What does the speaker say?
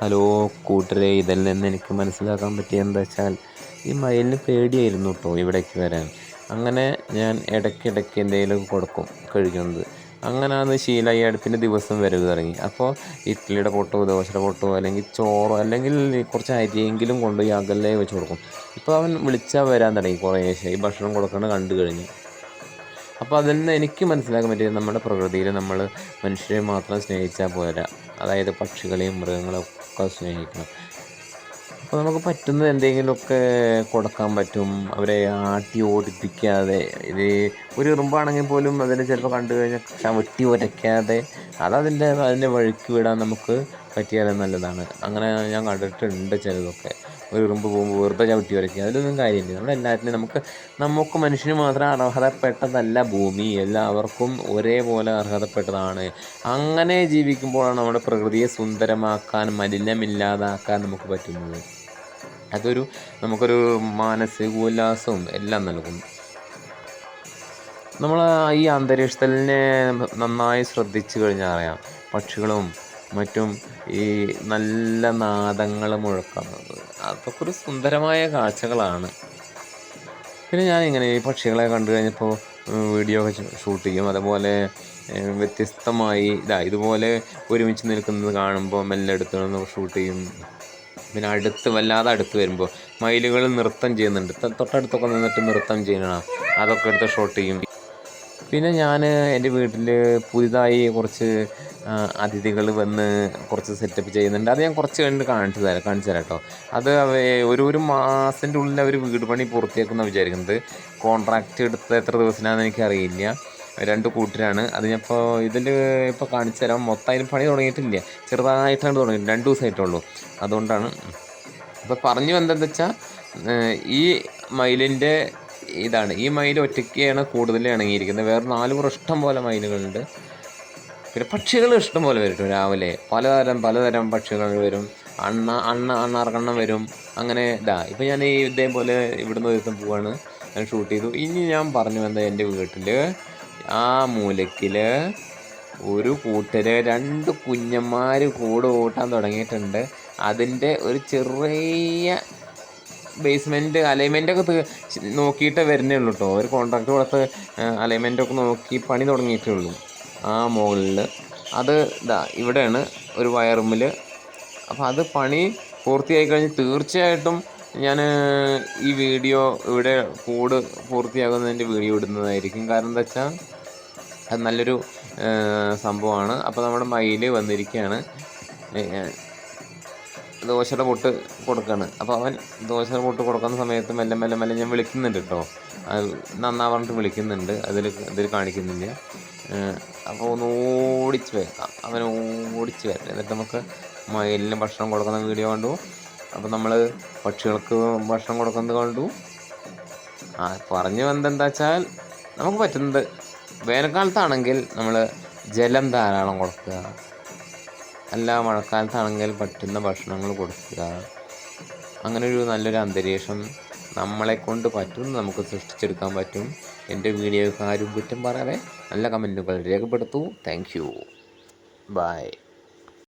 Hello കൂട്ടരെ ഇതിൽ നിന്ന് എനിക്ക് മനസ്സിലാക്കാൻ പറ്റിയ എന്താ വെച്ചാൽ ഈ മയിലിന് പേടിയായിരുന്നു കേട്ടോ ഇവിടേക്ക് വരാൻ. അങ്ങനെ ഞാൻ ഇടയ്ക്കിടയ്ക്ക് എന്തെങ്കിലും കൊടുക്കും കഴിക്കുന്നത്. അങ്ങനെ അത് ശീലമായി അടുപ്പിന്റെ ദിവസം വരവ് തുടങ്ങി. അപ്പോൾ ഇഡ്ഡലിയുടെ പൊട്ടോ ദോശയുടെ പൊട്ടോ അല്ലെങ്കിൽ ചോറോ അല്ലെങ്കിൽ കുറച്ച് അരിയെങ്കിലും കൊണ്ടുപോയി അകലെ വെച്ച് കൊടുക്കും. ഇപ്പോൾ അവൻ വിളിച്ചാൽ വരാൻ തുടങ്ങി കുറേശ്ശെ. ഈ ഭക്ഷണം കൊടുക്കേണ്ട കണ്ടു കഴിഞ്ഞു. അപ്പോൾ അതിൽ നിന്ന് എനിക്ക് മനസ്സിലാക്കാൻ പറ്റിയത് നമ്മുടെ പ്രകൃതിയിൽ നമ്മൾ മനുഷ്യരെ മാത്രം സ്നേഹിച്ചാൽ പോരാ. അതായത് പക്ഷികളെയും മൃഗങ്ങളെയും ഒക്കെ സ്നേഹിക്കണം. അപ്പോൾ നമുക്ക് പറ്റുന്ന എന്തെങ്കിലുമൊക്കെ കൊടുക്കാൻ പറ്റും. അവരെ ആട്ടി ഓടിപ്പിക്കാതെ ഇത് ഒരു ഇറുമ്പാണെങ്കിൽ പോലും അതിനെ ചിലപ്പോൾ കണ്ടു കഴിഞ്ഞാൽ വെട്ടി ഉരയ്ക്കാതെ അതതിന്റെ അതിന്റെ വഴിക്ക് വിടാൻ നമുക്ക് പറ്റിയാലും നല്ലതാണ്. അങ്ങനെ ഞാൻ കണ്ടിട്ടുണ്ട് ചിലതൊക്കെ. ഒരു ഉറുമ്പ് പോകുമ്പോൾ വെറുതെ ചവിട്ടി വരയ്ക്കുക അതിലൊന്നും കാര്യമില്ല. നമ്മൾ എല്ലാത്തിനും നമുക്ക് നമുക്ക് മനുഷ്യന് മാത്രം അർഹതപ്പെട്ടതല്ല ഭൂമി. എല്ലാവർക്കും ഒരേപോലെ അർഹതപ്പെട്ടതാണ്. അങ്ങനെ ജീവിക്കുമ്പോഴാണ് നമ്മുടെ പ്രകൃതിയെ സുന്ദരമാക്കാൻ മലിനമില്ലാതാക്കാൻ നമുക്ക് പറ്റുന്നത്. അതൊരു നമുക്കൊരു മാനസിക ഉല്ലാസവും എല്ലാം നൽകും നമ്മൾ ഈ അന്തരീക്ഷത്തിനെ നന്നായി ശ്രദ്ധിച്ചു കഴിഞ്ഞാൽ അറിയാം. പക്ഷികളും മറ്റും ഈ നല്ല നാദങ്ങൾ മുഴക്കുന്നത്. അതൊക്കെ ഒരു സുന്ദരമായ കാഴ്ചകളാണ്. പിന്നെ ഞാൻ ഇങ്ങനെ ഈ പക്ഷികളെ കണ്ടു കഴിഞ്ഞപ്പോൾ വീഡിയോ ഒക്കെ ഷൂട്ട് ചെയ്യും. അതുപോലെ വ്യത്യസ്തമായി ഇതാ ഇതുപോലെ ഒരുമിച്ച് നിൽക്കുന്നത് കാണുമ്പോൾ മെല്ലെ എടുത്ത് ഷൂട്ട് ചെയ്യും. പിന്നെ അടുത്ത് വല്ലാതെ അടുത്ത് വരുമ്പോൾ മയിലുകൾ നൃത്തം ചെയ്യുന്നുണ്ട്. തൊട്ടടുത്തൊക്കെ നിന്നിട്ട് നൃത്തം ചെയ്യണം അതൊക്കെ എടുത്ത് ഷോട്ട് ചെയ്യും. പിന്നെ ഞാൻ എന്റെ വീട്ടിൽ പുതിയതായി കുറച്ച് അതിഥികൾ വന്ന് കുറച്ച് സെറ്റപ്പ് ചെയ്യുന്നുണ്ട്. അത് ഞാൻ കുറച്ച് കഴിഞ്ഞിട്ട് കാണിച്ചു തരാം കാണിച്ചു തരാം കേട്ടോ അത് ഒരു ഒരു മാസത്തിന്റെ ഉള്ളിൽ അവർ വീട് പണി പൂർത്തിയാക്കുന്ന വിചാരിക്കുന്നത്. കോൺട്രാക്റ്റ് എടുത്ത എത്ര ദിവസത്തിനാണെന്ന് എനിക്കറിയില്ല. രണ്ട് കൂട്ടരാണ്. അത് ഞാൻ ഇപ്പോൾ ഇതിൽ ഇപ്പോൾ കാണിച്ചു തരാം. മൊത്തം അതിന് പണി തുടങ്ങിയിട്ടില്ല. ചെറുതായിട്ടാണ് തുടങ്ങിയിട്ട് രണ്ട് ദിവസമായിട്ടുള്ളൂ. അതുകൊണ്ടാണ്. അപ്പോൾ പറഞ്ഞു വന്നതെന്ന് വെച്ചാൽ ഈ മയിലിന്റെ ഇതാണ്. ഈ മയിൽ ഒറ്റയ്ക്കാണ് കൂടുതൽ ഇണങ്ങിയിരിക്കുന്നത്. വേറെ നാല് പുറം ഇഷ്ടം പോലെ മയിലുകളുണ്ട്. പിന്നെ പക്ഷികൾ ഇഷ്ടം പോലെ വരും രാവിലെ. പലതരം പലതരം പക്ഷികൾ വരും. അണ്ണ അണ്ണ അണ്ണാർക്കണ്ണം വരും. അങ്ങനെ ഇതാ. ഇപ്പം ഞാൻ ഈ ഇതേപോലെ ഇവിടുന്ന് ദിവസം പോവാണ്. ഞാൻ ഷൂട്ട് ചെയ്തു. ഇനി ഞാൻ പറഞ്ഞു വന്നത് എന്റെ വീട്ടിൽ ആ മൂലക്കിൽ ഒരു കൂട്ടര് രണ്ട് കുഞ്ഞന്മാർ കൂട് കൂട്ടാൻ തുടങ്ങിയിട്ടുണ്ട്. അതിന്റെ ഒരു ചെറിയ ബേസ്മെന്റ് അലൈൻമെന്റ് ഒക്കെ തീ- നോക്കിയിട്ടേ വരുന്നേ ഉള്ളൂ കേട്ടോ ഒരു കോൺട്രാക്ട് കൊടുത്ത് അലൈൻമെന്റ് ഒക്കെ നോക്കി പണി തുടങ്ങിയിട്ടേ ഉള്ളൂ. ആ മുകളിൽ അത് ഇതാ ഇവിടെയാണ് ഒരു വയറുമ്മിൽ അപ്പോൾ അത് പണി പൂർത്തിയായി കഴിഞ്ഞ് തീർച്ചയായിട്ടും ഞാൻ ഈ വീഡിയോ ഇവിടെ കൂട് പൂർത്തിയാകുന്നതിന്റെ വീഡിയോ ഇടുന്നതായിരിക്കും. കാരണം എന്താ വെച്ചാൽ അത് നല്ലൊരു സംഭവമാണ്. അപ്പോൾ നമ്മുടെ മയിൽ വന്നിരിക്കുകയാണ് ദോശയുടെ പൊട്ട് കൊടുക്കുകയാണ് അപ്പോൾ അവൻ ദോശയുടെ പൊട്ട് കൊടുക്കുന്ന സമയത്ത് മെല്ലെ മെല്ലെ മെല്ലെ ഞാൻ വിളിക്കുന്നുണ്ട് കേട്ടോ അത് നന്നാ പറഞ്ഞിട്ട് വിളിക്കുന്നുണ്ട്. അതിൽ ഇതിൽ കാണിക്കുന്നില്ല. അപ്പോൾ ഒന്ന് ഓടിച്ച് വരാം അവൻ ഓടിച്ച് വരാം എന്നിട്ട് നമുക്ക് മയിലിന് ഭക്ഷണം കൊടുക്കുന്ന വീഡിയോ കണ്ടു. അപ്പോൾ നമ്മൾ പക്ഷികൾക്ക് ഭക്ഷണം കൊടുക്കുന്നത് കണ്ടു. ആ പറഞ്ഞു എന്തെന്താ വെച്ചാൽ നമുക്ക് പറ്റുന്നത് വേനൽക്കാലത്താണെങ്കിൽ നമ്മൾ ജലം ധാരാളം കൊടുക്കുക. അല്ല മഴക്കാലത്താണെങ്കിൽ പറ്റുന്ന ഭക്ഷണങ്ങൾ കൊടുക്കുക. അങ്ങനെ ഒരു നല്ലൊരു അന്തരീക്ഷം നമ്മളെ കൊണ്ട് പറ്റും നമുക്ക് സൃഷ്ടിച്ചെടുക്കാൻ പറ്റും. എന്റെ വീഡിയോക്കാരും കുറ്റം പറയാതെ നല്ല കമന്റുകൾ രേഖപ്പെടുത്തൂ. Thank you. ബൈ.